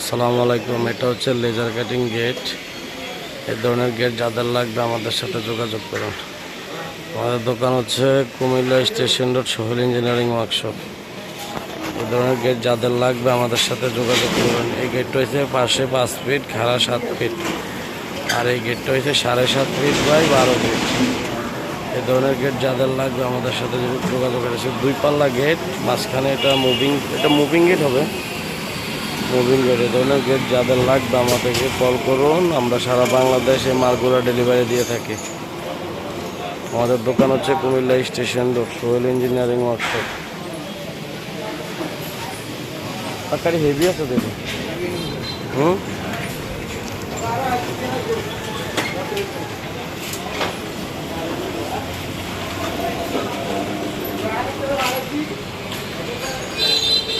আসসালামু আলাইকুম, এটা হচ্ছে লেজার কাটিং গেট এই ধরনের গেট যাদের লাগবে আমাদের সাথে যোগাযোগ করুন। আমাদের দোকান হচ্ছে Comilla station road, Sohel engineering workshop. এই ধরনের গেট যাদের লাগবে আমাদের সাথে যোগাযোগ করুন। এই গেটটা হচ্ছে পাশে পাঁচ ফিট খাড়া সাত ফিট আর এই গেটটা হচ্ছে সাড়ে সাত ফিট বাই বারো ফিট এই ধরনের গেট যাদের লাগবে আমাদের সাথে যোগাযোগ করেছে দুই পাল্লা গেট মাঝখানে এটা মুভিং এটা মুভিং গেট হবে। মুভিং গেট ধরনের গেট যাদের লাগবে আমাদেরকে কল করুন। আমরা সারা বাংলাদেশে মালগুলা ডেলিভারি দিয়ে থাকি। আমাদের দোকান হচ্ছে Comilla station road Sohel engineering workshop. আর হেভি আছে দেখুন। হুম?